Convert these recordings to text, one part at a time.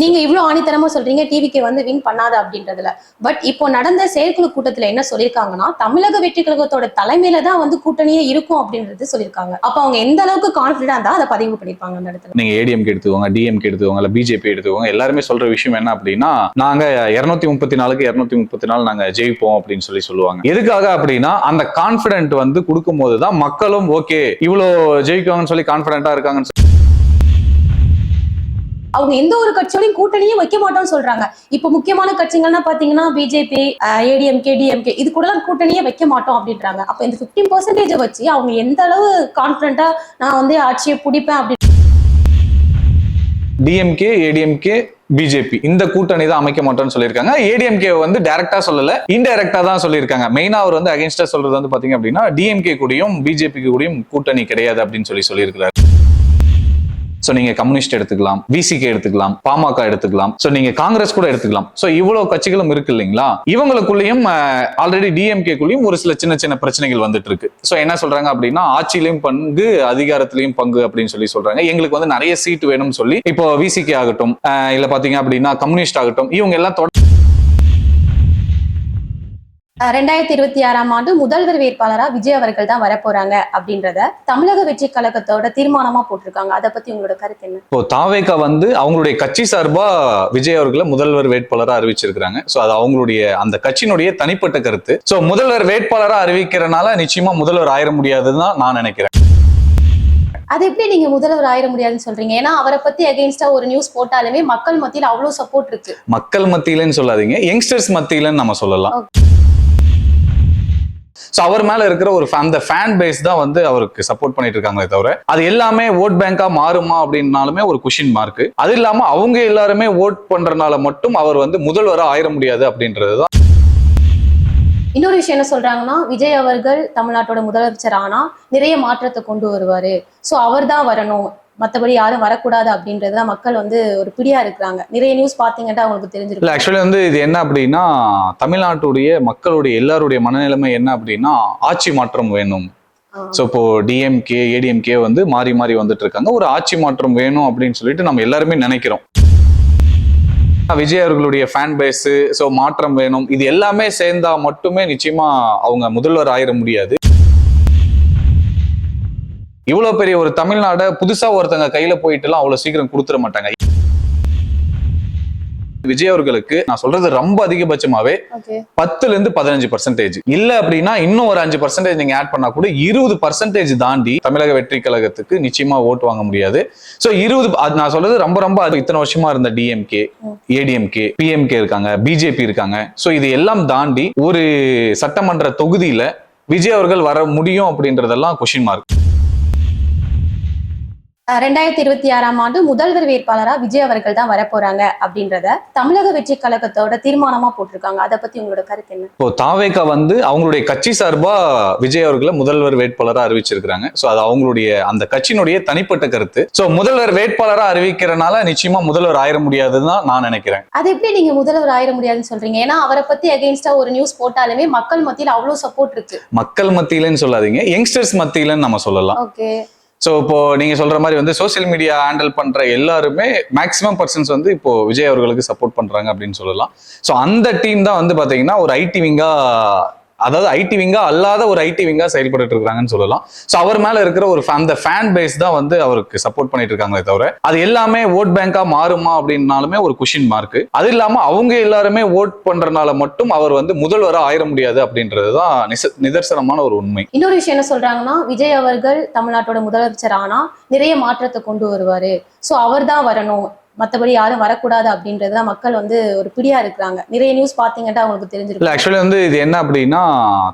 நீங்க இவ்வளவு ஆணித்தனமா சொல்றீங்க டிவிக்கு வந்து வின் பண்ணாது அப்படின்றதுல. பட் இப்போ நடந்த செயற்குழு கூட்டத்துல என்ன சொல்லியிருக்காங்கன்னா தமிழக வெற்றி கழகத்தோட தலைமையில தான் வந்து கூட்டணியே இருக்கும் அப்படின்றது சொல்லியிருக்காங்க அப்ப அவங்க எந்த அளவுக்கு கான்பிடண்டா இருந்தா அதை பதிவு பண்ணிருப்பாங்க அந்த இடத்துல? நீங்க ஏடிஎம்கே எடுத்துக்கோங்க டிஎம்கே எடுத்துக்கோங்க இல்ல பிஜேபி எடுத்துக்கோங்க எல்லாருமே சொல்ற விஷயம் என்ன அப்படின்னா நாங்க இருநூத்தி முப்பத்தி நாலுக்கு இருநூத்தி முப்பத்தி நாலு நாங்க ஜெயிப்போம் அப்படின்னு சொல்லி சொல்லுவாங்க. எதுக்காக அப்படின்னா அந்த கான்பிடென்ட் வந்து கொடுக்கும்போது தான் மக்களும் ஓகே இவ்வளோ ஜெயிக்குவாங்கன்னு சொல்லி கான்பிடென்ட்டா இருக்காங்கன்னு சொல்லி அவங்க எந்த ஒரு கட்சியோடையும் கூட்டணியே வைக்க மாட்டோம்னு சொல்றாங்க. இப்போ முக்கியமான கட்சிகள்னா பாத்தீங்கன்னா பிஜேபி ஏடிஎம்கே டிஎம்கே இது கூட கூட்டணியே வைக்க மாட்டோம் அப்படின்றாங்க. அப்ப இந்த 15% பர்சன்டேஜ் வச்சு அவங்க எந்த அளவு கான்பிடண்டா நான் வந்து ஆட்சியை பிடிப்பேன் அப்படி டிஎம்கே ஏடிஎம்கே பிஜேபி இந்த கூட்டணி தான் அமைக்க மாட்டோம்னு சொல்லியிருக்காங்க. ஏடிஎம்கே வந்து டைரக்டா சொல்லல இன்டைரக்டா தான் சொல்லியிருக்காங்க. மெயினா அவர் வந்து அகேன்ஸ்டா சொல்றது வந்து பாத்தீங்க அப்படின்னா டிஎம்கே கூடயும் பிஜேபிக்கு கூடயும் கூட்டணி கிடையாது அப்படின்னு சொல்லி சொல்லியிருக்கிறாரு. சோ நீங்க கம்யூனிஸ்ட் எடுத்துக்கலாம் விசிகே எடுத்துக்கலாம் பாமக எடுத்துக்கலாம். சோ நீங்க காங்கிரஸ் கூட எடுத்துக்கலாம். சோ இவ்வளவு கட்சிகளும் இருக்கு இல்லைங்களா? இவங்களுக்குள்ளேயும் ஆல்ரெடி டிஎம்கேக்குள்ளேயும் ஒரு சில சின்ன சின்ன பிரச்சனைகள் வந்துட்டு இருக்கு சோ என்ன சொல்றாங்க அப்படின்னா ஆட்சியிலையும் பங்கு அதிகாரத்திலையும் பங்கு அப்படின்னு சொல்லி சொல்றாங்க. எங்களுக்கு வந்து நிறைய சீட் வேணும்னு சொல்லி இப்போ விசிகே ஆகட்டும் இல்ல பாத்தீங்க அப்படின்னா கம்யூனிஸ்ட் ஆகட்டும் இவங்க எல்லாம் தொட- ரெண்டாயிரத்தி இருபத்தி ஆறாம் ஆண்டு முதல்வர் வேட்பாளரா விஜய் அவர்கள் தான் வரப்போறாங்க அப்படின்றத தமிழக வெற்றி கழகத்தோட தீர்மானமா போட்டிருக்காங்க. அதை பத்தி உங்களோட கருத்து என்ன? இப்போ தாவேகா வந்து அவங்களுடைய கட்சி சார்பா விஜய் அவர்களை முதல்வர் வேட்பாளரா அறிவிச்சிருக்கிறாங்க. சோ அது அவங்களுடைய அந்த கட்சியினுடைய தனிப்பட்ட கருத்து. சோ முதல்வர் வேட்பாளரா அறிவிக்கிறனால நிச்சயமா முதல்வர் ஆயிர முடியாதுன்னு தான் நான் நினைக்கிறேன். அது எப்படி நீங்க முதல்வர் ஆயிட முடியாதுன்னு சொல்றீங்க? ஏன்னா அவரை பத்தி அகைன்ஸ்டா ஒரு நியூஸ் போட்டாலுமே மக்கள் மத்தியில் அவ்வளவு சப்போர்ட் இருக்கு. மக்கள் மத்தியிலன்னு சொல்லாதீங்க யங்ஸ்டர்ஸ் மத்தியிலன்னு நம்ம சொல்லலாம். ஸோ அவர் மேல இருக்கிற ஒரு அந்த ஃபேன் பேஸ் தான் வந்து அவருக்கு சப்போர்ட் பண்ணிட்டு இருக்காங்களே தவிர அது எல்லாமே ஓட் பேங்கா மாறுமா அப்படின்னாலுமே ஒரு கொஷின் மார்க் அது இல்லாம அவங்க எல்லாருமே ஓட் பண்றதுனால மட்டும் அவர் வந்து முதல்வராக ஆயிர முடியாது அப்படின்றது தான். இன்னொரு விஷயம் என்ன சொல்றாங்கன்னா விஜய் அவர்கள் தமிழ்நாட்டோட முதலமைச்சர் ஆனா நிறைய மாற்றத்தை கொண்டு வருவாரு. ஸோ அவர் தான் வரணும். மத்தபடி யாரும் வரக்கூடாது அப்படின்றதுதான் மக்கள் வந்து ஒரு பிடியா இருக்கிறாங்க. நிறைய நியூஸ் பாத்தீங்கன்னா அவங்களுக்கு இல்ல தெரிஞ்சிருக்கும் ஆக்சுவலி வந்து இது என்ன அப்படின்னா தமிழ்நாட்டுடைய மக்களுடைய எல்லாருடைய மனநிலைமை என்ன அப்படின்னா ஆட்சி மாற்றம் வேணும். ஸோ இப்போ டிஎம்கே ஏடிஎம்கே வந்து மாறி மாறி வந்துட்டு இருக்காங்க. ஒரு ஆட்சி மாற்றம் வேணும் அப்படின்னு சொல்லிட்டு நம்ம எல்லாருமே நினைக்கிறோம். விஜய் அவர்களுடைய ஃபேன் பேஸ் ஸோ மாற்றம் வேணும் இது எல்லாமே சேர்ந்தா மட்டுமே நிச்சயமா அவங்க முதல்வர் ஆயிட முடியாது. இவ்வளவு பெரிய ஒரு தமிழ்நாட புதுசா ஒருத்தங்க கையில போயிட்டுலாம் அவ்வளவு சீக்கிரம் கொடுத்துட மாட்டாங்க. விஜய் அவர்களுக்கு நான் சொல்றது ரொம்ப அதிகபட்சமாவே பத்துல இருந்து பதினஞ்சு பர்சன்டேஜ் இல்ல அப்படின்னா இன்னும் ஒரு அஞ்சு பர்சன்டேஜ் நீங்க ஆட் பண்ணா கூட இருபது பர்சன்டேஜ் தாண்டி தமிழக வெற்றி கழகத்துக்கு நிச்சயமா ஓட்டு வாங்க முடியாது. சோ இருபது நான் சொல்றது ரொம்ப ரொம்ப இத்தனை வருஷமா இருந்த டிஎம்கே ஏடிஎம்கே பிஎம்கே இருக்காங்க பிஜேபி இருக்காங்க. சோ இது எல்லாம் தாண்டி ஒரு சட்டமன்ற தொகுதியில விஜய் அவர்கள் வர முடியும் அப்படின்றதெல்லாம் கொஷின் மார்க் ரெண்டாயிரத்தி இருபத்தி ஆறாம் ஆண்டு முதல்வர் வேட்பாளரா விஜய் அவர்கள் தான் வரப்போறாங்க அப்படின்றத தமிழக வெற்றி கழகத்தோட தீர்மானமா போட்டிருக்காங்க. அதை பத்தி உங்களோட கருத்து என்ன? இப்போ தாவேகா வந்து அவங்களுடைய கட்சி சார்பா விஜய் அவர்களை முதல்வர் வேட்பாளரா அறிவிச்சிருக்கிறாங்க. சோ அது அவங்களுடைய அந்த கட்சியினுடைய தனிப்பட்ட கருத்து. சோ முதல்வர் வேட்பாளரா அறிவிக்கிறனால நிச்சயமா முதல்வர் ஆயிர முடியாதுன்னு தான் நான் நினைக்கிறேன். அது எப்படி நீங்க முதல்வர் ஆயிட முடியாதுன்னு சொல்றீங்க? ஏன்னா அவரை பத்தி அகைன்ஸ்டா ஒரு நியூஸ் போட்டாலுமே மக்கள் மத்தியில் அவ்வளவு சப்போர்ட் இருக்கு. மக்கள் மத்தியிலன்னு சொல்லாதீங்க. யங்ஸ்டர்ஸ் மத்தியிலன்னு நம்ம சொல்லலாம். ஓகே ஸோ இப்போ நீங்க சொல்ற மாதிரி வந்து சோஷியல் மீடியா ஹேண்டில் பண்ற எல்லாருமே மேக்ஸிமம் பர்சன்ஸ் வந்து இப்போ விஜய் அவர்களுக்கு சப்போர்ட் பண்றாங்க அப்படின்னு சொல்லலாம். ஸோ அந்த டீம் தான் வந்து பாத்தீங்கன்னா ஒரு ஐடி விங்கா அதாவது ஐடி விங்கா அல்லாத ஒரு ஐடி விங்கா செயல்பட்டு இருக்காங்கன்னு சொல்லலாம். ஸோ அவர் மேல இருக்கிற ஒரு அந்த ஃபேன் பேஸ் தான் வந்து அவருக்கு சப்போர்ட் பண்ணிட்டு இருக்காங்களே தவிர அது எல்லாமே ஓட் பேங்கா மாறுமா அப்படின்னாலுமே ஒரு கொஷின் மார்க் அது இல்லாம அவங்க எல்லாருமே ஓட் பண்றதுனால மட்டும் அவர் வந்து முதல்வராக ஆயிர முடியாது அப்படின்றது தான் நிச- நிதர்சனமான ஒரு உண்மை. இன்னொரு விஷயம் என்ன சொல்றாங்கன்னா விஜய் அவர்கள் தமிழ்நாட்டோட முதலமைச்சர் ஆனா நிறைய மாற்றத்தை கொண்டு வருவாரு. ஸோ அவர் தான் வரணும். மத்தபடி யாரும் வரக்கூடாது அப்படின்றதுதான் மக்கள் வந்து ஒரு பிடியா இருக்கிறாங்க. நிறைய நியூஸ் பாத்தீங்கன்னா அவங்களுக்கு தெரிஞ்சிருக்கு ஆக்சுவலி வந்து இது என்ன அப்படின்னா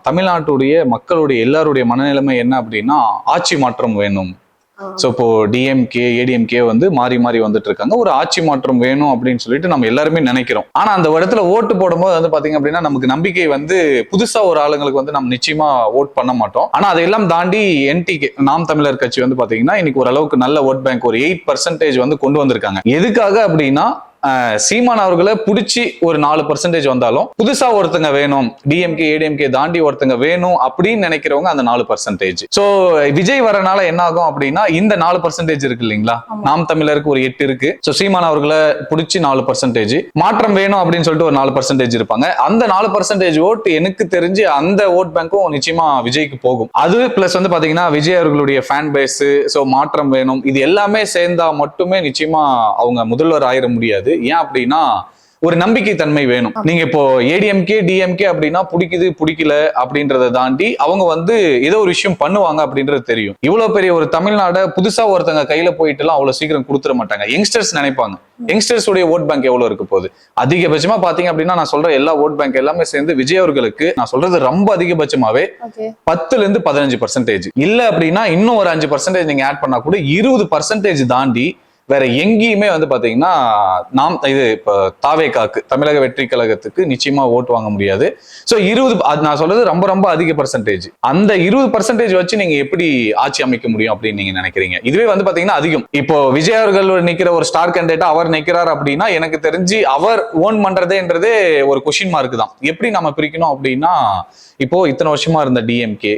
தமிழ்நாட்டுடைய மக்களுடைய எல்லாருடைய மனநிலைமை என்ன அப்படின்னா ஆட்சி மாற்றம் வேணும். ஸோ இப்போ டிஎம்கே ஏடிஎம்கே வந்து மாறி மாறி வந்துட்டு இருக்காங்க ஒரு ஆட்சி மாற்றம் வேணும் அப்படின்னு சொல்லிட்டு நம்ம எல்லாருமே நினைக்கிறோம். ஆனா அந்த இடத்துல ஓட்டு போடும்போது வந்து பாத்தீங்க அப்படின்னா நமக்கு நம்பிக்கை வந்து புதுசா ஒரு ஆளுங்களுக்கு வந்து நம்ம நிச்சயமா ஓட் பண்ண மாட்டோம். ஆனா அதையெல்லாம் தாண்டி என்டிகே நாம் தமிழர் கட்சி வந்து பாத்தீங்கன்னா இன்னைக்கு ஓரளவுக்கு நல்ல ஓட் பேங்க் ஒரு எயிட் பர்சன்டேஜ் வந்து கொண்டு வந்திருக்காங்க. எதுக்காக அப்படின்னா சீமான் அவர்களை பிடிச்சி ஒரு நாலு பர்சன்டேஜ் வந்தாலும் புதுசா ஒருத்தங்க வேணும் டிஎம்கே ஏடிஎம்கே தாண்டி ஒருத்தங்க வேணும் அப்படின்னு நினைக்கிறவங்க அந்த நாலு பர்சன்டேஜ் சோ விஜய் வரனால என்ன ஆகும் அப்படின்னா இந்த நாலு பர்சன்டேஜ் இருக்கு இல்லைங்களா. நாம் தமிழருக்கு ஒரு எட்டு இருக்கு. சோ சீமான் அவர்களை பிடிச்சி நாலு பர்சன்டேஜ் மாற்றம் வேணும் அப்படின்னு சொல்லிட்டு ஒரு நாலு பர்சன்டேஜ் இருப்பாங்க. அந்த நாலு பர்சன்டேஜ் ஓட் எனக்கு தெரிஞ்சு அந்த ஓட் பேங்க்கும் நிச்சயமா விஜய்க்கு போகும். அது பிளஸ் வந்து பாத்தீங்கன்னா விஜய் அவர்களுடைய ஃபேன் பேஸ் சோ மாற்றம் வேணும். இது எல்லாமே சேர்ந்தா மட்டுமே நிச்சயமா அவங்க முதல்வர் ஆயிட முடியாது. ஏன் அப்படின்னா ஒரு நம்பிக்கை தன்மை வேணும் நீங்க இப்போ ஏடிஎம்கே டிஎம்கே அப்படின்னா பிடிக்குது பிடிக்கல அப்படின்றத தாண்டி அவங்க வந்து ஏதோ ஒரு விஷயம் பண்ணுவாங்க அப்படின்றது தெரியும். இவ்வளவு பெரிய ஒரு தமிழ்நாட புதுசா ஒருத்தங்க கையில போயிட்டு எல்லாம் அவ்வளவு சீக்கிரம் கொடுத்துட மாட்டாங்க. யங்ஸ்டர்ஸ் நினைப்பாங்க. யங்ஸ்டர்ஸ் உடைய ஓட் பேங்க் எவ்வளவு இருக்க போகுது? அதிகபட்சமா பாத்தீங்க அப்படின்னா நான் சொல்ற எல்லா ஓட் பேங்க் எல்லாமே சேர்ந்து விஜய் அவர்களுக்கு நான் சொல்றது ரொம்ப அதிகபட்சமாவே பத்துல இருந்து பதினஞ்சு பர்சன்டேஜ் இல்ல அப்படின்னா இன்னும் ஒரு அஞ்சு பர்சன்டேஜ் நீங்க ஆட் பண்ணா கூட இருபது பர்சன்டேஜ் தாண்டி வேற எங்கேயுமே வந்து பாத்தீங்கன்னா நாம் இது இப்போ தாவே காக்கு தமிழக வெற்றி கழகத்துக்கு நிச்சயமா ஓட்டு வாங்க முடியாது. சோ இருபது நான் சொல்றது ரொம்ப ரொம்ப அதிக பர்சன்டேஜ் அந்த இருபது பர்சன்டேஜ் வச்சு நீங்க எப்படி ஆட்சி அமைக்க முடியும் அப்படின்னு நீங்க நினைக்கிறீங்க? இதுவே வந்து பாத்தீங்கன்னா அதிகம். இப்போ விஜய் அவர்கள் நிக்கிற ஒரு ஸ்டார் கேண்டிடேட் அவர் நிக்கிறார் அப்படின்னா எனக்கு தெரிஞ்சு அவர் ஓன் பண்றதேன்றதே ஒரு கொஷின் மார்க் தான். எப்படி நம்ம பிரிக்கணும் அப்படின்னா இப்போ இத்தனை வருஷமா இருந்த டிஎம்கே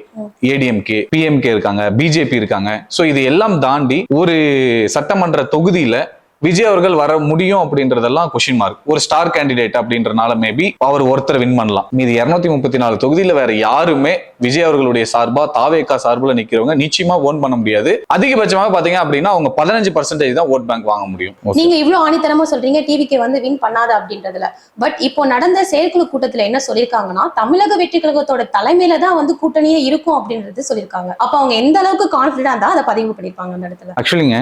ஏடிஎம்கே பிஎம்கே இருக்காங்க பிஜேபி இருக்காங்க. சோ இது எல்லாம் தாண்டி ஒரு சட்டமன்ற தொகுதியில விஜய் அவர்கள் வர முடியும் அப்படின்றதெல்லாம் கொஷின் மார்க் ஒரு ஸ்டார் கேண்டிடேட் அப்படின்றனால மேபி அவர் ஒருத்தர் வின் பண்ணலாம். மீதி இருநூத்தி முப்பத்தி நாலு தொகுதியில வேற யாருமே விஜய் அவர்களுடைய சார்பா தாவேக்கா சார்புல நிக்கிறவங்க நிச்சயமா ஓன் பண்ண முடியாது. அதிகபட்சமாக பாத்தீங்க அப்படின்னா அவங்க பதினஞ்சு பர்சன்டேஜ் தான் ஓட் பேங்க் வாங்க முடியும். நீங்க இவ்வளவு ஆணித்தனமா சொல்றீங்க டிவிக்கு வந்து வின் பண்ணாத அப்படின்றதுல. பட் இப்போ நடந்த செயற்குழு கூட்டத்துல என்ன சொல்லியிருக்காங்கன்னா தமிழக வெற்றி கழகத்தோட தலைமையில தான் வந்து கூட்டணியே இருக்கும் அப்படின்றது சொல்லியிருக்காங்க. அப்ப அவங்க எந்த அளவுக்கு கான்பிடண்டா அதை பதிவு பண்ணிருப்பாங்க அந்த இடத்துல? ஆக்சுவலிங்க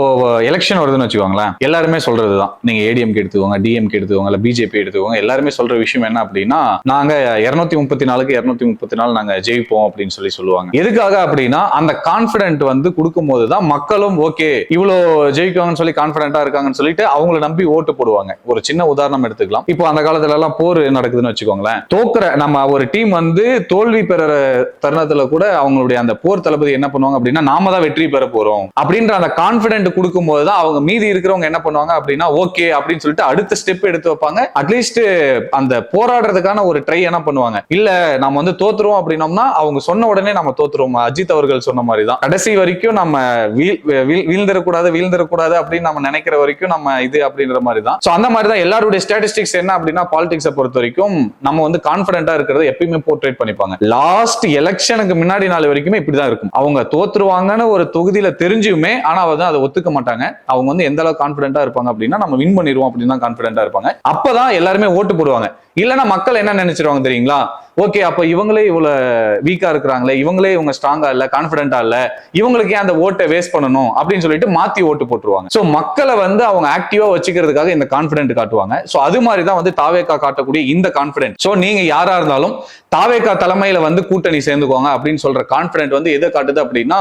இப்போ எலெக்ஷன் வருதுன்னு வச்சுக்கோங்களேன் எல்லாருமே சொல்றதுதான். நீங்க ஏடிஎம்கே எடுத்துக்கோங்க டிஎம்கே எடுத்துக்கோங்க இல்ல பிஜேபி எடுத்துக்கோங்க எல்லாருமே சொல்ற விஷயம் என்ன அப்படின்னா நாங்க இருநூத்தி முப்பத்தி நாலுக்கு இருநூத்தி முப்பத்தி நாலு நாங்க ஜெயிப்போம் அப்படின்னு சொல்லி சொல்லுவாங்க. எதுக்காக அப்படின்னா அந்த கான்பிடென்ட் வந்து கொடுக்கும்போது தான் மக்களும் ஓகே இவ்வளோ ஜெயிக்குவாங்கன்னு சொல்லி கான்பிடென்ட்டா இருக்காங்கன்னு சொல்லிட்டு அவங்கள நம்பி ஓட்டு போடுவாங்க. ஒரு சின்ன உதாரணம் எடுத்துக்கலாம். இப்போ அந்த காலத்துல எல்லாம் போர் நடக்குதுன்னு வச்சுக்கோங்களேன். தோக்குற நம்ம ஒரு டீம் வந்து தோல்வி பெற தருணத்துல கூட அவங்களுடைய அந்த போர் தளபதி என்ன பண்ணுவாங்க அப்படின்னா நாம தான் வெற்றி பெற போறோம். அப்படின்ற அந்த கான்பிடென்ட் கொடுக்கும்போது தான் அவங்க மீதி இருக்கிறவங்க என்ன பண்ணுவாங்க அப்படின்னா ஓகே அப்படின்னு சொல்லிட்டு அடுத்த ஸ்டெப் எடுத்து வைப்பாங்க. அட்லீஸ்ட் அந்த போராடுறதுக்கான ஒரு ட்ரை என்ன பண்ணுவாங்க? இல்ல நம்ம வந்து தோத்துருவோம் அப்படின்னோம்னா அவங்க சொன்ன உடனே நம்ம தோத்துருவோம். அஜித் அவர்கள் சொன்ன மாதிரி தான் கடைசி வரைக்கும் நம்ம வீழ்ந்துடக்கூடாது வீழ்ந்துடக்கூடாது அப்படின்னு நம்ம நினைக்கிற வரைக்கும் நம்ம இது அப்படின்ற மாதிரி தான் சோ அந்த மாதிரி தான் எல்லாருடைய ஸ்டாட்டிஸ்டிக்ஸ் என்ன அப்படின்னா பாலிடிக்ஸை பொறுத்த வரைக்கும் நம்ம வந்து கான்பிடண்டா இருக்கிறத எப்பயுமே போர்ட்ரேட் பண்ணிப்பாங்க. லாஸ்ட் எலெக்ஷனுக்கு முன்னாடி நாள் வரைக்குமே இப்படிதான் இருக்கும். அவங்க தோத்துருவாங்கன்னு ஒரு தொகுதியில தெரிஞ்சுமே ஆனா வந்து அதை ஒத்துக்க மாட்டாங்க. அவங்க வந்து எந்த அளவுக்கு கான்பிடண்டா இருப்பாங்க அப்படின்னா நம்ம வின் பண்ணிடுவோம் அப்படின்னு தான் கான்பிடண்டா இருப்பாங்க. அப்பதான் எல்லாருமே ஓட்டு போடுவாங்க. இல்லைன்னா மக்கள் என்ன நினைச்சிருவாங்க தெரியுங்களா? ஓகே அப்ப இவங்களே இவ்வளவு வீக்கா இருக்கிறாங்களே இவங்களே இவங்க ஸ்ட்ராங்கா இல்ல கான்பிடண்டா இல்ல இவங்களுக்கு ஏன் அந்த ஓட்டை வேஸ்ட் பண்ணணும் அப்படின்னு சொல்லிட்டு மாத்தி ஓட்டு போட்டுருவாங்க. சோ மக்களை வந்து அவங்க ஆக்டிவா வச்சுக்கிறதுக்காக இந்த கான்பிடென்ட் காட்டுவாங்க. சோ அது மாதிரி தான் வந்து தாவேக்கா காட்டக்கூடிய இந்த கான்ஃபிடென்ட் சோ நீங்க யாரா இருந்தாலும் தாவேக்கா தலைமையில வந்து கூட்டணி சேர்ந்துக்கோங்க அப்படின்னு சொல்ற கான்ஃபிடென்ட் வந்து எதை காட்டுது அப்படின்னா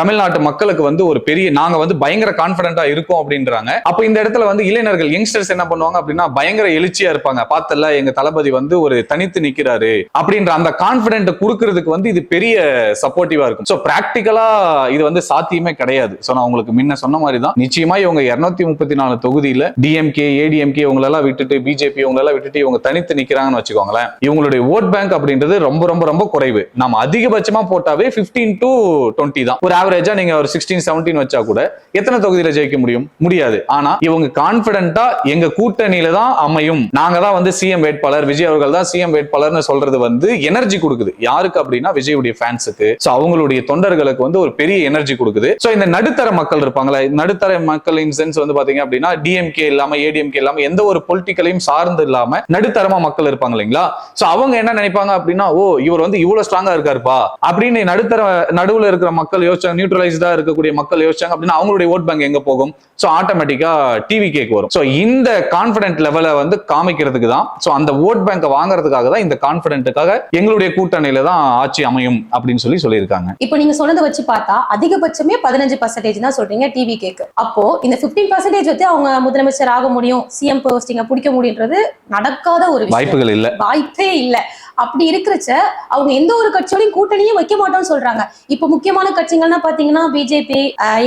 தமிழ்நாட்டு மக்களுக்கு வந்து ஒரு பெரிய நாங்க வந்து பயங்கர கான்பிடண்டா இருக்கோம் அப்படின்றாங்க. அப்ப இந்த இடத்துல வந்து இளைஞர்கள் யங்ஸ்டர்ஸ் என்ன பண்ணுவாங்க அப்படின்னா பயங்கர எழுச்சியா இருப்பாங்க. பார்த்தல எங்க தளபதி வந்து ஒரு தனித்து நிக்கிறாரு. அப்படின்ற அந்த கான்பிடென்ட் கொடுக்கறதுக்கு வந்து இது பெரிய சப்போர்ட்டிவா இருக்கும். சோ பிராக்டிக்கலா இது வந்து சாத்தியமே கிடையாது. சோ நான் உங்களுக்கு முன்ன சொன்ன மாதிரி தான் நிச்சயமா இவங்க இருநூத்தி முப்பத்தி நாலு தொகுதியில டிஎம்கே ஏடிஎம்கே இவங்களெல்லாம் விட்டுட்டு பிஜேபி இவங்களெல்லாம் விட்டுட்டு இவங்க தனித்து நிக்கிறாங்கன்னு வச்சுக்கோங்களேன் இவங்களுடைய ஓட் பேங்க் அப்படின்றது ரொம்ப ரொம்ப ரொம்ப குறைவு. நம்ம அதிகபட்சமா போட்டாவே 15 டு டுவெண்ட்டி தான். ஒரு ஆவரேஜா நீங்க ஒரு சிக்ஸ்டீன் செவன்டீன் வச்சா கூட எத்தனை தொகுதியில ஜெயிக்க முடியும்? முடியாது. ஆனா இவங்க கான்பிடண்டா எங்க கூட்டணியில தான் அமையும். நாங்க தான் வந்து சிஎம் வேட்பாளர் விஜய் அவர்கள் தான் சிஎம் வேட்பாளர்னு சொல்றது வந்து எனர்ஜி கொடுக்குது. யாருக்கு அப்படின்னா விஜயுடைய ஃபேன்ஸுக்கு ஸோ அவங்களுடைய தொண்டர்களுக்கு வந்து ஒரு பெரிய எனர்ஜி கொடுக்குது. ஸோ இந்த நடுத்தர மக்கள் இருப்பாங்களே நடுத்தர மக்கள் இன் சென்ஸ் வந்து பாத்தீங்க அப்படின்னா டிஎம்கே இல்லாம ஏடிஎம்கே இல்லாம எந்த ஒரு பொலிட்டிக்கலையும் சார்ந்து இல்லாம நடுத்தரமா மக்கள் இருப்பாங்க இல்லைங்களா? ஸோ அவங்க என்ன நினைப்பாங்க அப்படின்னா ஓ இவர் வந்து இவ்வளவு ஸ்ட்ராங்கா இருக்காருப்பா. அப்படின்னு நடுத்தர நடுவுல இருக்கிற மக்கள் யோசிச்சாங்க நியூட்ரலைஸ்டா இருக்கக்கூடிய மக்கள் யோசிச்சாங்க அப்படின்னா அவங்களுடைய ஓட் பேங்க் எங்க போகும்? சோ ஆட்டோமேட்டிக்கா டிவி கேக் வரும். சோ இந்த கான்பிடன்ட் லெவலை வந்து காமிக்கிறதுக்கு தான் சோ அந்த ஓட் பேங்கை வாங்குறதுக்காக தான் இந்த கான்பிடென்ட்டுக்காக எங்களுடைய கூட்டணியில தான் ஆட்சி அமையும் அப்படின்னு சொல்லி சொல்லியிருக்காங்க. இப்போ நீங்க சொன்னதை வச்சு பார்த்தா அதிகபட்சமே பதினஞ்சு பர்சன்டேஜ் தான் சொல்றீங்க டிவி கேக்கு அப்போ இந்த 15% பர்சன்டேஜ் வச்சு அவங்க முதலமைச்சர் ஆக முடியும் சிஎம் போஸ்டிங்க பிடிக்க முடியுன்றது நடக்காத ஒரு வாய்ப்புகள் இல்ல. வாய்ப்பே இல்ல. அப்படி இருக்கிறச்ச அவங்க எந்த ஒரு கட்சியோடையும் கூட்டணியே வைக்க மாட்டோம்னு சொல்றாங்க. இப்ப முக்கியமான கட்சிகள்னா பாத்தீங்கன்னா பிஜேபி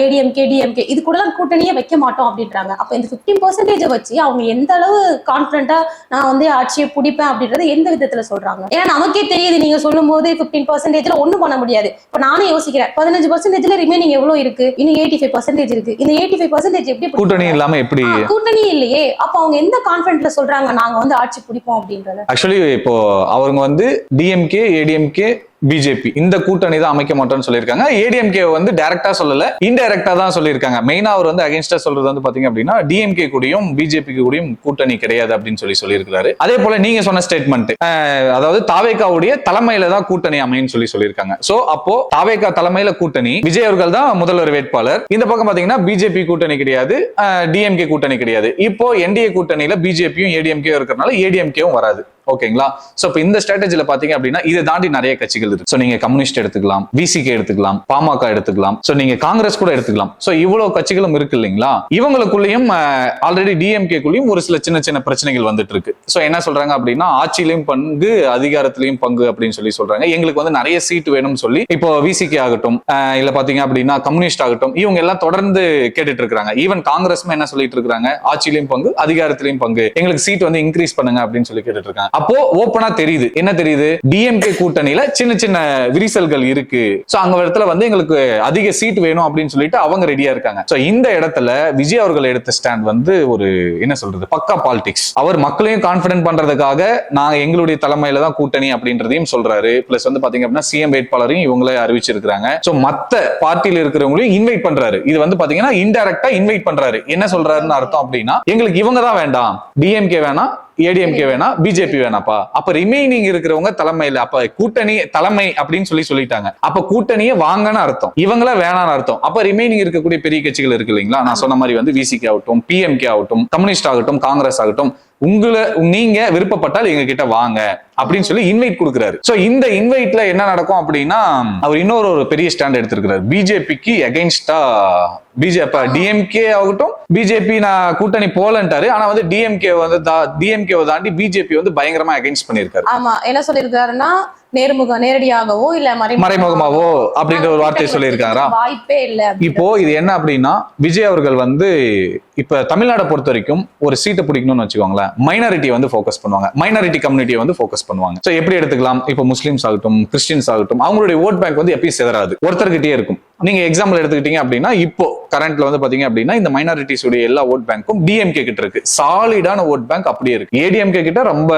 ஏடிஎம்கே டிஎம்கே இது கூட கூட்டணியே வைக்க மாட்டோம் அப்படின்றாங்க. அப்ப இந்த 15% பர்சன்டேஜ் வச்சு அவங்க எந்த அளவு கான்பிடண்டா நான் வந்து ஆட்சியை பிடிப்பேன் அப்படின்றத எந்த விதத்துல சொல்றாங்க? ஏன்னா நமக்கே தெரியுது நீங்க சொல்லும் போது பிப்டீன் பர்சன்டேஜ்ல ஒண்ணும் பண்ண முடியாது. இப்ப நானே யோசிக்கிறேன் பதினஞ்சு பர்சன்டேஜ்ல ரிமைனிங் எவ்வளவு இருக்கு? இன்னும் எயிட்டி ஃபைவ் பர்சன்டேஜ் இருக்கு. இந்த எயிட்டி ஃபைவ் பர்சன்டேஜ் எப்படி? கூட்டணி இல்லாம எப்படி? ஆ, கூட்டணியே இல்லையே. அப்ப அவங்க எந்த கான்பிடன்ட்ல சொல்றாங்க நாங்க வந்து ஆட்சி பிடிப்போம் அப்படின்றத? ஆக்சுவலி இப்போ அவங்க வந்து டிஎம்கே ஏடிஎம்கே பிஜேபி. இந்த கூட்டணி தான் அமைக்க மாட்டோம்னு சொல்லியிருக்காங்க. ஏடிஎம்கே வந்து டைரக்டா சொல்லல. இன்டைரக்டா தான் சொல்லியிருக்காங்க. மெயினா அவர் வந்து அகேன்ஸ்டா சொல்றது வந்து பாத்தீங்க அப்படின்னா டிஎம்கே கூடயும் பிஜேபி கூடயும் கூட்டணி கிடையாது அப்படின்னு சொல்லி சொல்லியிருக்காரு அதே போல நீங்க சொன்ன ஸ்டேட்மெண்ட் அதாவது தாவேகாவுடைய தலைமையில தான் கூட்டணி அமைன்னு சொல்லி சொல்லியிருக்காங்க. சோ அப்போ தாவேகா தலைமையில கூட்டணி விஜய் அவர்கள் தான் முதல்வர் வேட்பாளர். இந்த பக்கம் பாத்தீங்கன்னா பிஜேபி கூட்டணி கிடையாது டிஎம்கே கூட்டணி கிடையாது. இப்போ என்டிஏ கூட்டணியில பிஜேபியும் ஏடிஎம்கே இருக்கிறனால ஏடிஎம்கேவும் வராது. ஓகேங்களா? சோ இப்போ இந்த ஸ்ட்ராட்டஜில பாத்தீங்க அப்படின்னா இதை தாண்டி நிறைய கட்சிகள் இருக்குது. சோ நீங்க கம்யூனிஸ்ட் எடுத்துக்கலாம் விசிகே எடுத்துக்கலாம் பாமக எடுத்துக்கலாம். சோ நீங்க காங்கிரஸ் கூட எடுத்துக்கலாம். சோ இவ்வளவு கட்சிகளும் இருக்கு இல்லைங்களா? இவங்களுக்குள்ளேயும் ஆல்ரெடி டிஎம்கேக்குள்ளேயும் ஒரு சில சின்ன சின்ன பிரச்சனைகள் வந்துட்டு இருக்கு சோ என்ன சொல்றாங்க அப்படின்னா ஆட்சியிலையும் பங்கு அதிகாரத்திலையும் பங்கு அப்படின்னு சொல்லி சொல்றாங்க. எங்களுக்கு வந்து நிறைய சீட் வேணும்னு சொல்லி இப்போ விசிகே ஆகட்டும் இல்ல பாத்தீங்க அப்படின்னா கம்யூனிஸ்ட் ஆகட்டும் இவங்க எல்லாம் தொடர்ந்து கேட்டுட்டு இருக்காங்க ஈவன் காங்கிரஸும் என்ன சொல்லிட்டு இருக்காங்க ஆட்சியிலையும் பங்கு அதிகாரத்திலையும் பங்கு. எங்களுக்கு சீட் வந்து இன்க்ரீஸ் பண்ணுங்க அப்படின்னு சொல்லி கேட்டுட்டு இருக்காங்க அப்போ ஓப்பனா தெரியுது. என்ன தெரியுது? டிஎம்கே கூட்டணியில சின்ன சின்ன விரிசல்கள் இருக்கு. சோ அங்க இடத்துல வந்து எங்களுக்கு அதிக சீட் வேணும் அப்படின்னு சொல்லிட்டு அவங்க ரெடியா இருக்காங்க. சோ இந்த இடத்துல விஜய் அவர்கள் எடுத்த ஸ்டாண்ட் வந்து ஒரு என்ன சொல்றது பக்கா பாலிடிக்ஸ் அவர் மக்களையும் கான்பிடன்ட் பண்றதுக்காக நாங்க எங்களுடைய தலைமையில தான் கூட்டணி அப்படின்றதையும் சொல்றாரு. பிளஸ் வந்து பாத்தீங்க அப்படின்னா சிஎம் வேட்பாளரையும் இவங்களே அறிவிச்சிருக்காங்க சோ மத்த பார்ட்டியில இருக்கிறவங்களையும் இன்வைட் பண்றாரு. இது வந்து பாத்தீங்கன்னா இன்டெரக்டா இன்வைட் பண்றாரு. என்ன சொல்றாருன்னு அர்த்தம் அப்படின்னா எங்களுக்கு இவங்க தான் வேண்டாம். டிஎம்கே வேணாம். ஏடிஎம்கே வேணா பிஜேபி வேணாப்பா அப்ப ரிமைனிங் இருக்கிறவங்க தலைமையில அப்ப கூட்டணி தலைமை அப்படின்னு சொல்லி சொல்லிட்டாங்க. அப்ப கூட்டணியே வாங்கன்னு அர்த்தம். இவங்கள வேணான்னு அர்த்தம். அப்ப ரிமைனிங் இருக்கக்கூடிய பெரிய கட்சிகள் இருக்கு இல்லைங்களா? நான் சொன்ன மாதிரி வந்து விசிகே ஆகட்டும் பிஎம்கே ஆகட்டும் கம்யூனிஸ்ட் ஆகட்டும் காங்கிரஸ் ஆகட்டும் உங்களை நீங்க விருப்பப்பட்டால் எங்க கிட்ட வாங்க அப்படின்னு சொல்லி இன்வைட் கொடுக்குறாரு. சோ இந்த இன்வைட்ல என்ன நடக்கும் அப்படின்னா அவர் இன்னொரு ஒரு பெரிய ஸ்டாண்ட் எடுத்திருக்கிறார். பிஜேபிக்கு அகைன்ஸ்டா பிஜேபி டிஎம்கே ஆகட்டும் பிஜேபி நான் கூட்டணி போலன்ட்டாரு. ஆனா வந்து டிஎம்கே வந்து டிஎம்கே தாண்டி பிஜேபி வந்து பயங்கரமா அகைன்ஸ்ட் பண்ணிருக்காரு ஆமா என்ன சொல்லியிருக்காருன்னா நேர்முக நேரடியாகவோ இல்ல மறைமுகமாவோ அப்படின்ற ஒரு வார்த்தை சொல்லியிருக்காரா? வாய்ப்பே இல்ல. இப்போ இது என்ன அப்படின்னா விஜய் அவர்கள் வந்து இப்ப தமிழ்நாடை பொறுத்த வரைக்கும் ஒரு சீட்டை பிடிக்கணும்னு வச்சுக்கோங்களேன். மைனாரிட்டி வந்து ஃபோக்கஸ் பண்ணுவாங்க. மைனாரிட்டி கம்யூனிட்டியை வந்து ஃபோக்கஸ் பண்ணுவாங்க. சோ எப்படி எடுத்துக்கலாம்? இப்போ முஸ்லிம்ஸ் ஆகட்டும் கிறிஸ்டின்ஸ் ஆகட்டும் அவங்களுடைய ஓட் பேங்க் வந்து எப்பயும் செதறாது. ஒருத்தர்கிட்டயே இருக்கும். நீங்க எக்ஸாம்பிள் எடுத்துக்கிட்டீங்க அப்படின்னா இப்போ கரண்ட்ல வந்து பாத்தீங்க அப்படின்னா இந்த மைனாரிட்டிஸ் உடைய எல்லா ஓட் பேங்க்கும் டிஎம்கே கிட்ட இருக்கு. சாலிடான ஓட் பேங்க் அப்படியே இருக்கு. ஏடிஎம்கே கிட்ட ரொம்ப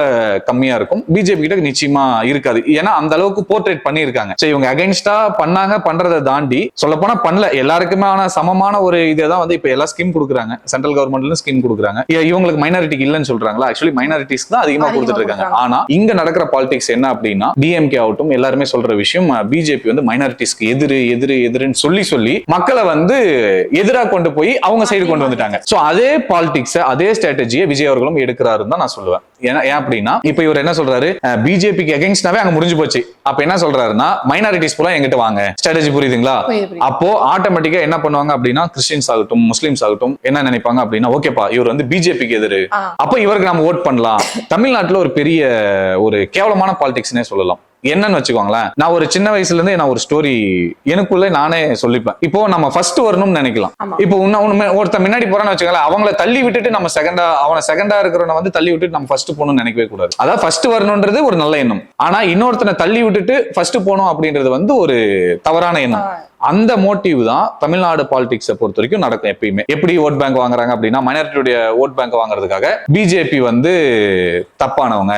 கம்மியா இருக்கும். பிஜேபி கிட்ட நிச்சயமா இருக்காது. ஏன்னா அந்த அளவுக்கு போர்ட்ரேட் பண்ணியிருக்காங்க. சரி இவங்க அகைன்ஸ்டா பண்ணாங்க பண்றதை தாண்டி சொல்ல போனா பண்ணல. எல்லாருக்குமே ஆன சமமான ஒரு இதை தான் வந்து இப்ப எல்லா ஸ்கீம் கொடுக்குறாங்க. சென்ட்ரல் கவர்மெண்ட்ல ஸ்கீம் கொடுக்குறாங்க. இவங்களுக்கு மைனாரிட்டிக்கு இல்லைன்னு சொல்றாங்களா? ஆக்சுவலி மைனாரிட்டிஸ் தான் அதிகமா கொடுத்துட்டு இருக்காங்க. ஆனா இங்க நடக்கிற பாலிடிக்ஸ் என்ன அப்படின்னா டிஎம்கே ஆகட்டும் எல்லாருமே சொல்ற விஷயம் பிஜேபி வந்து மைனாரிட்டிஸ்க்கு எதிரு எதிரு எதிருன்னு சொல்லி சொல்லி மக்களை வந்து எதிரா கொண்டு போய் அவங்க சைடு கொண்டு வந்துட்டாங்க. சோ அதே பாலிடிக்ஸ் அதே ஸ்ட்ராட்டஜியை விஜய் அவர்களும் எடுக்கிறாருன்னு தான் நான் சொல்லுவேன். ஏன்னா ஏன் அப்படின்னா இப்ப இவர் என்ன சொல்றாரு? பிஜேபிக்கு அகைன்ஸ்டாவே அங்க முடிஞ்சு போச்சு. அப்ப என்ன சொல்றாருன்னா மைனாரிட்டிஸ் போல எங்கிட்ட வாங்க. ஸ்ட்ராட்டஜி புரியுதுங்களா? புரியுது, புரியுது. அப்போ ஆட்டோமேட்டிக்கா என்ன பண்ணுவாங்க அப்படின்னா கிறிஸ்டின்ஸ் ஆகட்டும் முஸ்லிம்ஸ் ஆகட்டும் என்ன நினைப்பாங்க அப்படின்னா ஓகேப்பா இவர் வந்து பிஜேபிக்கு எதிரு. அப்ப இவருக்கு நம்ம ஓட் பண்ணலாம். தமிழ்நாட்டுல ஒரு பெரிய ஒரு கேவலமான பாலிடிக்ஸ்னே சொல்லலாம். என்னன்னு வச்சுக்கோங்களேன். நான் ஒரு சின்ன வயசுல இருந்தே நான் ஒரு ஸ்டோரி எனக்குள்ள நானே சொல்லிப்பேன். இப்போ நம்ம ஃபர்ஸ்ட் வரணும்னு நினைக்கலாம். இப்போ உன்ன ஒருத்தன் முன்னாடி போறான்னு வச்சுக்கோங்களேன் அவங்கள தள்ளி விட்டுட்டு நம்ம செகண்டா அவன செகண்டா இருக்கிறவன வந்து தள்ளி விட்டுட்டு நம்ம ஃபர்ஸ்ட் போகணும்னு நினைக்கவே கூடாது. அதாவது ஃபர்ஸ்ட் வரணும்ன்றது ஒரு நல்ல எண்ணம். ஆனா இன்னொருத்தனை தள்ளி விட்டுட்டு ஃபர்ஸ்ட் போகணும் அப்படின்றது வந்து ஒரு தவறான எண்ணம். அந்த மோட்டிவ் தான் தமிழ்நாடு பாலிடிக்ஸை பொறுத்த வரைக்கும் நடக்கும் எப்பயுமே. எப்படி ஓட் பேங்க் வாங்குறாங்க அப்படின்னா மைனாரிட்டியுடைய ஓட் பேங்க் வாங்குறதுக்காக பிஜேபி வந்து தப்பானவங்க.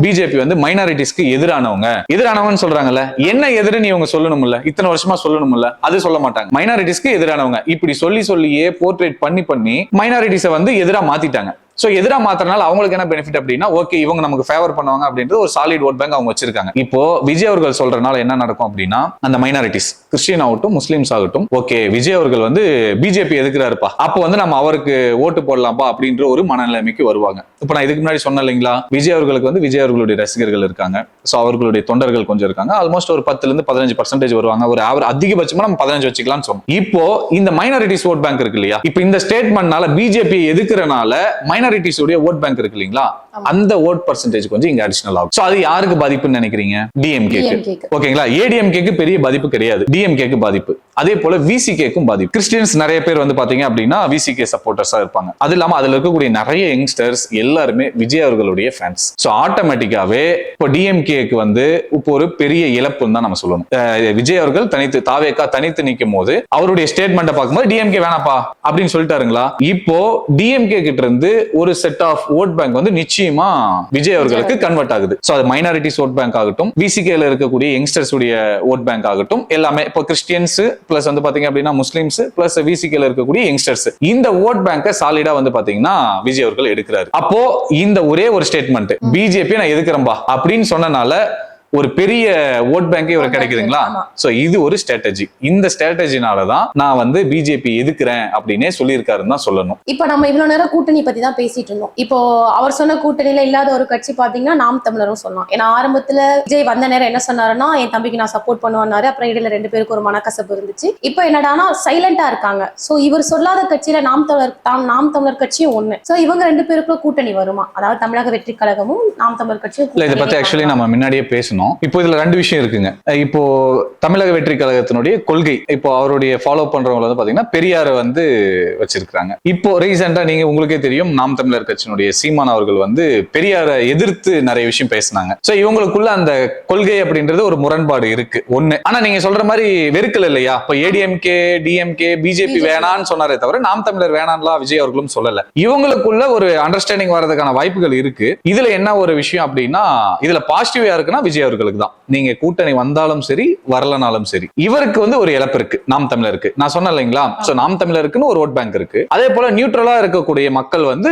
பிஜேபி வந்து மைனாரிட்டிஸ்க்கு எதிரானவங்க. எதிரானவங்கன்னு சொல்றாங்கல்ல என்ன எதிர்னு இவங்க சொல்லணும்ல? இத்தனை வருஷமா சொல்லணும்ல? அது சொல்ல மாட்டாங்க. மைனாரிட்டிஸ்க்கு எதிரானவங்க. இப்படி சொல்லி சொல்லியே போர்ட்ரேட் பண்ணி பண்ணி மைனாரிட்டிஸை வந்து எதிரா மாத்திட்டாங்க. ஸோ எதிராக மாத்திரனால அவங்களுக்கு என்ன பெனிஃபிட் அப்படின்னா ஓகே இவங்க நமக்கு ஃபேவர் பண்ணுவாங்க அப்படின்றது ஒரு சாலிட் ஓட் பேங்க் அவங்க வச்சிருக்காங்க. இப்போ விஜய் அவர்கள் சொல்றதுனால என்ன நடக்கும் அப்படின்னா அந்த மைனாரிட்டிஸ் கிறிஸ்டின் ஆகட்டும் முஸ்லீம்ஸ் ஆகட்டும் ஓகே விஜய் அவர்கள் வந்து பிஜேபி எதுக்குறாருப்பா? அப்போ வந்து நம்ம அவருக்கு ஓட்டு போடலாம்ப்பா அப்படின்ற ஒரு மனநிலைமைக்கு வருவாங்க. இப்போ நான் இதுக்கு முன்னாடி சொன்னேன் இல்லைங்களா? விஜய் அவர்களுக்கு வந்து விஜய் அவர்களுடைய ரசிகர்கள் இருக்காங்க. சோ அவர்களுடைய தொண்டர்கள் கொஞ்சம் இருக்காங்க. ஆல்மோஸ்ட் ஒரு பத்துல இருந்து பதினஞ்சு பர்சன்டேஜ் வருவாங்க. ஒரு ஆவர் அதிகபட்சமா நம்ம பதினஞ்சு வச்சுக்கலாம்னு சொன்னோம். இப்போ இந்த மைனாரிட்டிஸ் ஓட் பேங்க் இருக்கு இல்லையா? இப்போ இந்த ஸ்டேட்மெண்ட்னால பிஜேபி எதுக்குறனால மைனாரிட்டிஸ் உடைய ஓட் பேங்க் இருக்கு இல்லைங்களா. அந்த ஓட் பர்சன்டேஜ் கொஞ்சம் இங்க அடிஷனல் ஆகும். சோ அது யாருக்கு பாதிப்புன்னு நினைக்கிறீங்க? டிஎம்கேக்கு. ஓகேங்களா ஏடிஎம்கேக்கு பெரிய பாதிப்பு கிடையாது. டிஎம்கேக்கு பாதிப்பு. அதே போல விசிகேக்கும் பாதிப்பு. கிறிஸ்டியன்ஸ் நிறைய பேர் வந்து பாத்தீங்க அப்படின்னா விசிகே சப்போர்ட்டர்ஸா இருப்பாங்க. அது இல்லாம அதுல இருக்கக்கூடிய நிறைய யங்ஸ்டர்ஸ் எல்லாருமே விஜய் அவர்களுடைய ஃபேன்ஸ் சோ ஆட்டோமேட்டிக்காவே இப்போ டிஎம்கேக்கு வந்து இப்போ ஒரு பெரிய இழப்புன்னு தான் நம்ம சொல்லணும். விஜய் அவர்கள் தனித்து தாவேக்கா தனித்து நிற்கும் போது அவருடைய ஸ்டேட்மெண்ட்டை பார்க்கும்போது டிஎம்கே வேணாப்பா அப்படின்னு சொல்லிட்டாருங்களா? இப்போ டிஎம்கே கிட்ட இருந்து ஒரு செட் ஆஃப் ஓட் பேங்க் வந்து நிச்சயமா விஜய் அவர்களுக்கு கன்வெர்ட் ஆகுது. சோ அது மைனாரிட்டிஸ் ஓட் பேங்க் ஆகட்டும் விசிகேல இருக்கக்கூடிய யங்ஸ்டர்ஸ் உடைய ஓட் பேங்க் ஆகட்டும் எல்லாமே இப்போ கிறிஸ்டியன்ஸ் பிளஸ் வந்து பாத்தீங்க அப்படின்னா முஸ்லிம்ஸ் பிளஸ் விசிகேல இருக்கக்கூடிய யங்ஸ்டர்ஸ் இந்த ஓட் பேங்கை சாலிடா வந்து பாத்தீங்கன்னா விஜய் அவர்கள் எடுக்கிறாரு. அப்போ இந்த ஒரே ஒரு ஸ்டேட்மெண்ட் பிஜேபி நான் எதுக்குறேன்பா? அப்படின்னு சொன்னனால ஒரு பெரிய ஓட் பேங்கே bank, கிடைக்குதுங்களா. சோ இது ஒரு ஸ்ட்ராட்டஜி இந்த ஸ்ட்ராட்டஜினால தான் நான் வந்து பிஜேபி எதுக்குறேன் அப்படின்னே சொல்லியிருக்காருன்னு தான் சொல்லணும். இப்ப நம்ம இவ்வளவு நேரம் கூட்டணி பத்தி தான் பேசிட்டு இருந்தோம். இப்போ அவர் சொன்ன கூட்டணியில இல்லாத ஒரு கட்சி பாத்தீங்கன்னா நாம் தமிழரும் சொல்லலாம். ஏன்னா ஆரம்பத்துல விஜய் வந்த நேரம் என்ன சொன்னாருன்னா என் தம்பிக்கு நான் சப்போர்ட் பண்ணுவாரு அப்புறம் இடையில ரெண்டு பேருக்கு ஒரு மனக்கசப்பு இருந்துச்சு. இப்போ என்னடானா சைலண்டா இருக்காங்க. சோ இவர் சொல்லாத கட்சியில நாம் தமிழர் தான் நாம் தமிழர் கட்சியும் ஒண்ணு. சோ இவங்க ரெண்டு பேருக்குள்ள கூட்டணி வருமா? அதாவது தமிழக வெற்றி கழகமும் நாம் தமிழர் கட்சியும் இதை பத்தி ஆக்சுவலி. நம்ம முன்னாடியே பேசணும். இப்போ இதுல ரெண்டு விஷயம் இருக்குங்க. இப்போ தமிழக வெற்றி கழகத்தினுடைய கொள்கை இப்போ அவருடைய ஃபாலோ பண்றவங்க வந்து பாத்தீங்கன்னா பெரியாரை வந்து வச்சிருக்காங்க இப்போ ரீசெண்டா நீங்க உங்களுக்கே தெரியும் நாம் தமிழர் கட்சியினுடைய சீமான் அவர்கள் வந்து பெரியாரை எதிர்த்து நிறைய விஷயம் பேசினாங்க. சோ இவங்களுக்குள்ள அந்த கொள்கை அப்படின்றது ஒரு முரண்பாடு இருக்கு. ஒண்ணு. ஆனா நீங்க சொல்ற மாதிரி வெறுக்கல இல்லையா? இப்போ ஏடிஎம்கே டிஎம்கே பிஜேபி BJP. வேணான்னு சொன்னாரே தவிர நாம் தமிழர் வேணான்லாம் விஜய் அவர்களும் சொல்லல. இவங்களுக்குள்ள ஒரு அண்டர்ஸ்டாண்டிங் வர்றதுக்கான வாய்ப்புகள் இருக்கு. இதுல என்ன ஒரு விஷயம் அப்படின்னா இதுல பாசிட்டிவ் யாருக்குன்னா விஜய் அவர்களுக்கு தான். நீங்க கூட்டணி வந்தாலும் சரி வரலனாலும் சரி. இவருக்கு வந்து ஒரு இழப்பு இருக்கு. நாம் தமிழருக்கு. நான் சொன்னேன் இல்லைங்களா? சோ நாம் தமிழருக்குன்னு ஒரு ஓட் பேங்க் இருக்கு. அதே போல நியூட்ரலா இருக்கக்கூடிய மக்கள் வந்து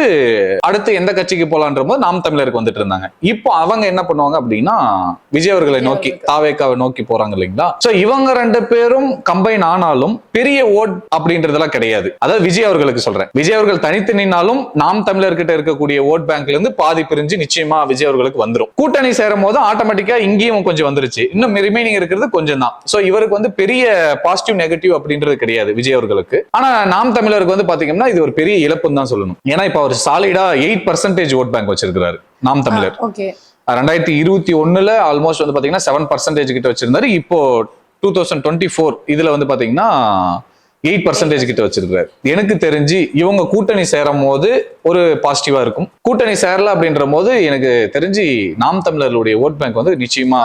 அடுத்து எந்த கட்சிக்கு போலான்ற போது நாம் தமிழருக்கு வந்துட்டு இருந்தாங்க. இப்போ அவங்க என்ன பண்ணுவாங்க அப்படின்னா விஜய் அவர்களை நோக்கி. தாவேக்காவை நோக்கி போறாங்க இல்லைங்களா? சோ இவங்க ரெண்டு பேரும் கம்பைன் ஆனாலும் பெரிய ஓட் அப்படின்றதெல்லாம் கிடையாது. அதாவது விஜய் அவர்களுக்கு சொல்றேன். விஜய் அவர்கள் தனித்து நின்னாலும் நாம் தமிழர்கிட்ட இருக்கக்கூடிய ஓட் பேங்க்ல இருந்து பாதி பிரிஞ்சு நிச்சயமா விஜய் அவர்களுக்கு வந்துரும். கூட்டணி சேரும் போது ஆட்டோமேட்டிக்கா இங்கேயும் கொஞ்சம் வந்துருச்சு. இன்னும் ரிமைனிங் இருக்கிறது கொஞ்சம் தான் சோ இவருக்கு வந்து பெரிய பாசிட்டிவ் நெகட்டிவ் அப்படின்றது கிடையாது விஜய் அவர்களுக்கு. ஆனா நாம் தமிழருக்கு வந்து பாத்தீங்கன்னா இது ஒரு பெரிய இழப்புன்னு தான் சொல்லணும். ஏன்னா இப்ப அவர் சாலிடா எயிட் பர்சன்டேஜ் ஓட் பேங்க் வச்சிருக்கிறாரு நாம் தமிழர். ஓகே ரெண்டாயிரத்தி இருபத்தி ஒண்ணுல ஆல்மோஸ்ட் வந்து பாத்தீங்கன்னா செவன் பர்சன்டேஜ் கிட்ட வச்சிருந்தாரு. இப்போ டூ தௌசண்ட் டுவெண்ட்டி ஃபோர் இதுல வந்து பாத்தீங்கன்னா எயிட் பர்சன்டேஜ் கிட்ட வச்சிருக்காரு எனக்கு தெரிஞ்சு இவங்க கூட்டணி சேரும் போது ஒரு பாசிட்டிவா இருக்கும். கூட்டணி சேரல அப்படின்ற போது எனக்கு தெரிஞ்சு நாம் தமிழர்களுடைய ஓட் பேங்க் வந்து நிச்சயமா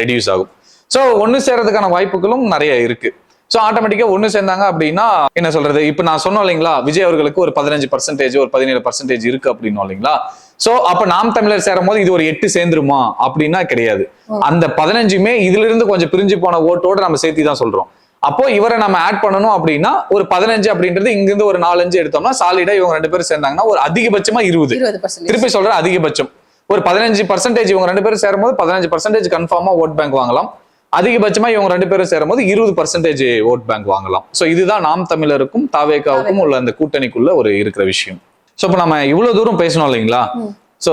ரெடியூஸ் ஆகும். சோ ஒன்னு சேர்றதுக்கான வாய்ப்புகளும் நிறைய இருக்கு. சோ ஆட்டோமேட்டிக்கா ஒண்ணு சேர்ந்தாங்க அப்படின்னா என்ன சொல்றது? இப்ப நான் சொன்னோம் இல்லைங்களா? விஜய் அவர்களுக்கு ஒரு பதினஞ்சு பர்சன்டேஜ் ஒரு பதினேழு பர்சன்டேஜ் இருக்கு அப்படின்னோம் இல்லைங்களா? சோ அப்ப நாம் தமிழர் சேரும் போது இது ஒரு எட்டு சேர்ந்துருமா? அப்படின்னா கிடையாது. அந்த பதினஞ்சுமே இதுல இருந்து கொஞ்சம் பிரிஞ்சு போன ஓட்டோட நம்ம சேர்த்தி தான் சொல்றோம். அப்போ இவரை நம்ம ஆட் பண்ணணும் அப்படின்னா ஒரு பதினஞ்சு அப்படின்றது இங்கிருந்து ஒரு நாலஞ்சு எடுத்தோம்னா சாலிடா இவங்க ரெண்டு பேரும் சேர்ந்தாங்கன்னா ஒரு அதிகபட்சமா இருபது. திருப்பி சொல்றேன் அதிகபட்சம். ஒரு பதினஞ்சு பர்சன்டேஜ் இவங்க ரெண்டு பேரும் சேரும்போது பதினஞ்சு பர்சன்டேஜ் கன்ஃபார்மா ஓட் பேங்க் வாங்கலாம். அதிகபட்சமா இவங்க ரெண்டு பேரும் சேரும்போது இருபது பர்சன்டேஜ் ஓட் பேங்க் வாங்கலாம். சோ இதுதான் நாம் தமிழருக்கும் தாவேக்காவுக்கும் உள்ள அந்த கூட்டணிக்குள்ள ஒரு இருக்கிற விஷயம். சோ இப்போ நம்ம இவ்வளவு தூரம் பேசணும் இல்லைங்களா. சோ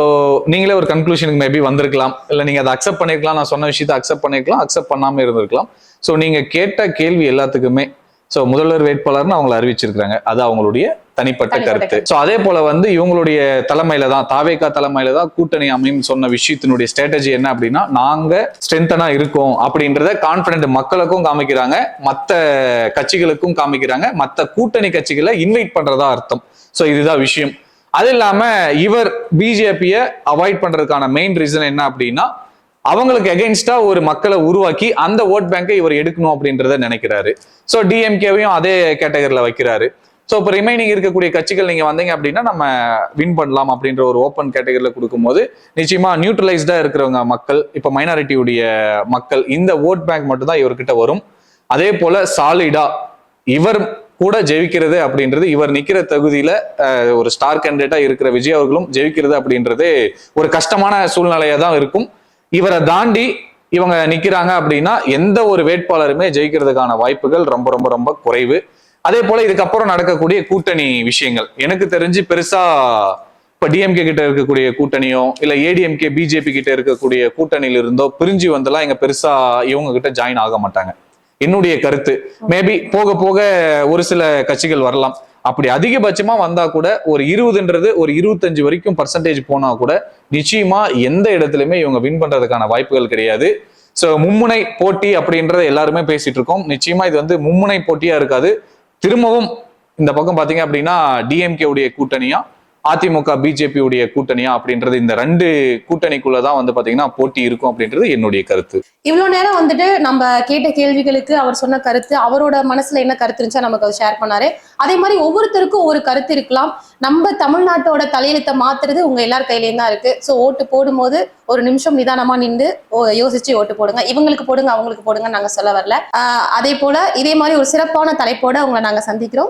நீங்களே ஒரு கன்க்ளூஷனுக்கு மேபி வந்திருக்கலாம். இல்ல நீங்க அதை அக்செப்ட் பண்ணிருக்கலாம். நான் சொன்ன விஷயத்தை அக்செப்ட் பண்ணிருக்கலாம். அக்செப்ட் பண்ணாம இருந்திருக்கலாம். சோ நீங்க கேட்ட கேள்வி எல்லாத்துக்குமே சோ முதல்வர் வேட்பாளர்னு அவங்களை அறிவிச்சிருக்காங்க அது அவங்களுடைய தனிப்பட்ட கருத்து. சோ அதே போல வந்து இவங்களுடைய தலைமையில தான் தாவேக்கா தலைமையில தான் கூட்டணி அமையும் சொன்ன விஷயத்தினுடைய ஸ்ட்ராட்டஜி என்ன அப்படின்னா நாங்க ஸ்ட்ரென்தனா இருக்கோம் அப்படின்றத கான்பிடன்ட் மக்களுக்கும் காமிக்கிறாங்க மத்த கட்சிகளுக்கும் காமிக்கிறாங்க மத்த கூட்டணி கட்சிகளை இன்வைட் பண்றதா அர்த்தம். சோ இதுதான் விஷயம். அது இல்லாம இவர் பிஜேபிய அவாய்ட் பண்றதுக்கான மெயின் ரீசன் என்ன அப்படின்னா அவங்களுக்கு எகெயின்ஸ்டா ஒரு மக்களை உருவாக்கி அந்த ஓட் பேங்கை இவர் எடுக்கணும் அப்படின்றத நினைக்கிறாரு. ஸோ டிஎம்கேவையும் அதே கேட்டகரியில் வைக்கிறாரு. ஸோ இப்போ ரிமைனிங் இருக்கக்கூடிய கட்சிகள் நீங்கள் வந்தீங்க அப்படின்னா நம்ம வின் பண்ணலாம் அப்படின்ற ஒரு ஓப்பன் கேட்டகரியில் கொடுக்கும்போது நிச்சயமாக நியூட்ரலைஸ்டாக இருக்கிறவங்க மக்கள் இப்போ மைனாரிட்டியுடைய மக்கள் இந்த ஓட் பேங்க் மட்டும்தான் இவர்கிட்ட வரும். அதே போல சாலிடா இவர் கூட ஜெயிக்கிறது அப்படின்றது இவர் நிக்கிற தகுதியில ஒரு ஸ்டார் கேண்டிடேட்டா இருக்கிற விஜய் அவர்களும் ஜெயிக்கிறது அப்படின்றது ஒரு கஷ்டமான சூழ்நிலையா தான் இருக்கும். இவரை தாண்டி இவங்க நிக்கிறாங்க அப்படின்னா எந்த ஒரு வேட்பாளருமே ஜெயிக்கிறதுக்கான வாய்ப்புகள் ரொம்ப ரொம்ப ரொம்ப குறைவு. அதே போல இதுக்கப்புறம் நடக்கக்கூடிய கூட்டணி விஷயங்கள். எனக்கு தெரிஞ்சு பெருசா இப்ப டிஎம்கே கிட்ட இருக்கக்கூடிய கூட்டணியோ இல்ல ஏடிஎம்கே பிஜேபி கிட்ட இருக்கக்கூடிய கூட்டணியில இருந்தோ பிரிஞ்சு வந்தெல்லாம் இங்க பெருசா இவங்க கிட்ட ஜாயின் ஆக மாட்டாங்க. என்னுடைய கருத்து. மேபி போக போக ஒரு சில கட்சிகள் வரலாம். அப்படி அதிகபட்சமா வந்தா கூட ஒரு இருபதுன்றது ஒரு இருபத்தஞ்சு வரைக்கும் பர்சன்டேஜ் போனா கூட நிச்சயமா எந்த இடத்துலயுமே இவங்க வின் பண்றதுக்கான வாய்ப்புகள் கிடையாது. ஸோ மும்முனை போட்டி அப்படின்றத எல்லாருமே பேசிட்டு இருக்கோம். நிச்சயமா இது வந்து மும்முனை போட்டியா இருக்காது. திரும்பவும் இந்த பக்கம் பாத்தீங்க அப்படின்னா டிஎம்கே உடைய கூட்டணியா அதிமுக பிஜேபி உடைய கூட்டணியா அப்படின்றது இந்த ரெண்டு கூட்டணிக்குள்ளதான் வந்து பாத்தீங்கன்னா போட்டி இருக்கும் அப்படின்றது என்னுடைய கருத்து. இவ்வளவு நேரம் வந்துட்டு நம்ம கேட்ட கேள்விகளுக்கு அவர் சொன்ன கருத்து அவரோட மனசுல என்ன கருத்து இருந்துச்சா நமக்கு அவர் ஷேர் பண்ணாரு. அதே மாதிரி ஒவ்வொருத்தருக்கும் ஒரு கருத்து இருக்கலாம். நம்ம தமிழ்நாட்டோட தலையெழுத்தை மாத்துறது உங்க எல்லார் கையிலயும் தான் இருக்கு. ஸோ ஓட்டு போடும்போது ஒரு நிமிஷம் நிதானமா நின்று ஓ- யோசிச்சு ஓட்டு போடுங்க. இவங்களுக்கு போடுங்க அவங்களுக்கு போடுங்க நாங்க சொல்ல வரல. ஆஹ் அதே போல இதே மாதிரி ஒரு சிறப்பான தலைப்போட உங்களை நாங்க சந்திக்கிறோம்.